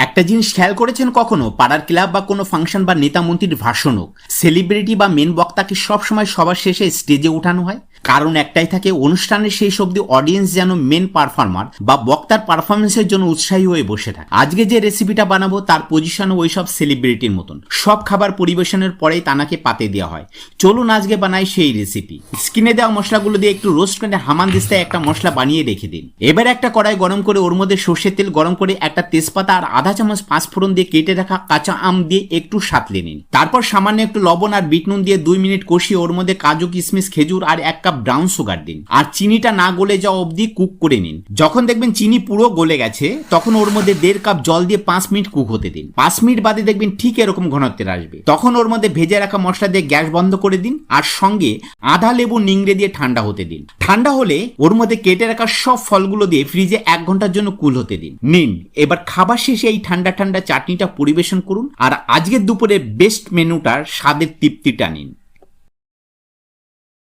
একটা জিনিস খেয়াল করেছেন কখনো? পাড়ার ক্লাব বা কোনো ফাংশন বা নেতা মন্ত্রীর ভাষণ হোক। সেলিব্রিটি বা মেন বক্তাকে সবসময় সবার শেষে স্টেজে উঠানো হয়? কারণ একটাই থাকে, অনুষ্ঠানের শেষ অব্দি অডিয়েন্স যেন মেন পারফর্মার বা বক্তার পারফরমেন্সের জন্য উৎসাহী হয়ে বসে থাকে। আজকে যে রেসিপিটা বানাবো, তার পজিশনও ওই সব সেলিব্রিটির মতন। সব খাবার পরিবেশনের পরেই তানাকে পাতে দেওয়া হয়। চলুন আজকে বানাই সেই রেসিপি স্কিনে দেওয়া মশলাগুলো দিয়ে একটু রোস্ট করে হামান দিস্তায় একটা মশলা বানিয়ে রেখে দিন। এবার একটা কড়াই গরম করে ওর মধ্যে সর্ষের তেল গরম করে একটা তেজপাতা আর আধা চামচ পাঁচ পাঁচফোড়ন দিয়ে কেটে রাখা কাঁচা আম দিয়ে একটু সাতলে নিন। তারপর সামান্য একটু লবণ আর বিট নুন দিয়ে দুই মিনিট কষিয়ে ওর মধ্যে কাজু কিশমিশ খেজুর আর এক কাপ ব্রাউন সুগার দিন। আর চিনিটা না গলে যাওয়া অবধি কুক করে নিন। যখন দেখবেন চিনি পুরো গলে গেছে, তখন ওর মধ্যে দেড় কাপ জল দিয়ে পাঁচ মিনিট কুক হতে দিন। পাঁচ মিনিট বাদে দেখবেন ঠিক এরকম ঘনত্বের আসবে। তখন ওর মধ্যে ভেজে রাখা মশলা দিয়ে গ্যাস বন্ধ করে দিন আর সঙ্গে আধা লেবু নিংড়ে দিয়ে ঠান্ডা হতে দিন। ঠান্ডা হলে ওর মধ্যে কেটে রাখা সব ফলগুলো দিয়ে ফ্রিজে এক ঘণ্টার জন্য কুল হতে দিন। নিন, এবার খাবার শেষে এই ঠান্ডা ঠান্ডা চাটনিটা পরিবেশন করুন। আর আজকের দুপুরে বেস্ট মেনুটার স্বাদের তৃপ্তিটা নিন।